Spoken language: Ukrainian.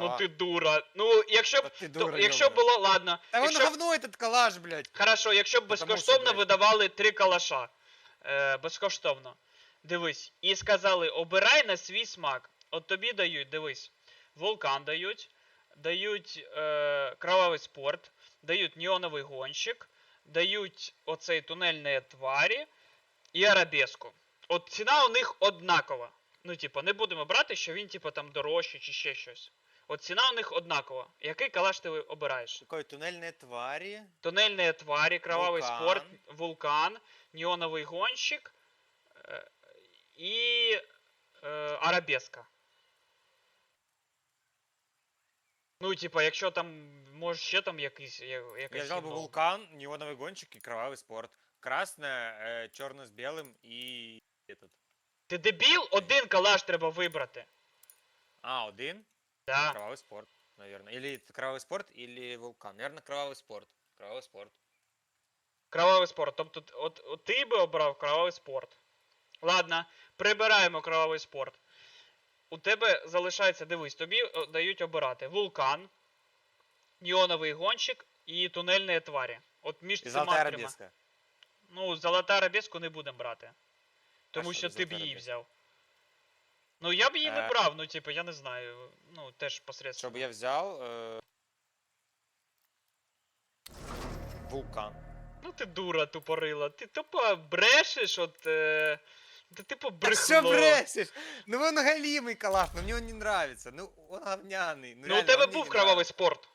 Ну ти дура. Ну, якщо б. ти то- дура, якщо б йобана. було, ладно. Та воно якщо... говно этот калаш, блядь. Хорошо, якщо б Потому що, безкоштовно блядь. видавали три калаша. Е, безкоштовно. Дивись. І сказали, обирай на свій смак. От тобі дають, дивись. Вулкан дають, дають е, кровавий спорт, дають неоновий гонщик, дають оцей тунельні тварі і арабеску. От ціна у них однакова. Ну, типу, не будемо брати, що він, типу, там дорожчий чи ще щось. От ціна у них однакова. Який калаш ти обираєш? Такой туннельные твари. Туннельные твари, кровавый Вулкан. спорт, вулкан, неоновый гонщик э, и э, арабеска. Ну, типа, якщо там, може ще там якийсь. я- якась Я взял бы гімно. вулкан, неоновый гонщик и кровавый спорт. Красное, э, черное с белым и этот. Ти дебіл? Один калаш треба вибрати. А, один. Да. Кровавый спорт, наверное. Или это кровавый спорт, или вулкан. Наверное, кровавый спорт. Кровавый спорт. Кровавий спорт. Тобто, т- от, от ти би обрав кровавий спорт. Ладно, прибираємо кровавий спорт. У тебе залишається, дивись, тобі о, дають обирати вулкан, неоновий гонщик і тунельні тварі. От між И цими золотая трьома. арабеска. Ну, золота арабеску не будемо брати. Тому що що за ти б золота її арабеска? взяв. Ну я б її не Е. брав, ну типу, я не знаю. Ну, теж посередственно. Чтобы я взял э, вулкан. Ну ти дура тупорила. Ти тупо брешеш, от. Е... Ти типу Да все брехло. брешешь? Ну он галимый калаш, но мне он не нравится. Ну он говняный. Ну, у реально, тебе он мне був не кровавий нравится. спорт.